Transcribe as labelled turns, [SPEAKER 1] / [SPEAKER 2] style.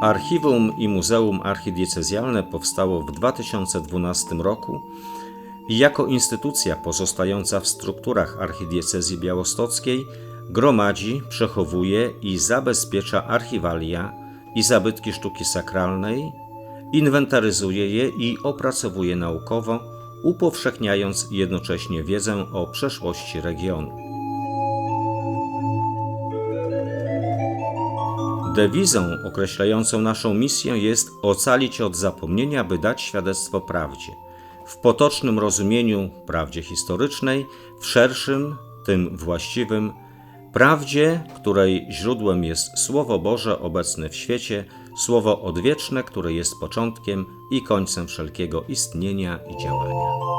[SPEAKER 1] Archiwum i Muzeum Archidiecezjalne powstało w 2012 roku i jako instytucja pozostająca w strukturach Archidiecezji Białostockiej gromadzi, przechowuje i zabezpiecza archiwalia i zabytki sztuki sakralnej, inwentaryzuje je i opracowuje naukowo, upowszechniając jednocześnie wiedzę o przeszłości regionu. Dewizą określającą naszą misję jest ocalić od zapomnienia, by dać świadectwo prawdzie. W potocznym rozumieniu prawdzie historycznej, w szerszym, tym właściwym, prawdzie, której źródłem jest Słowo Boże obecne w świecie, Słowo odwieczne, które jest początkiem i końcem wszelkiego istnienia i działania.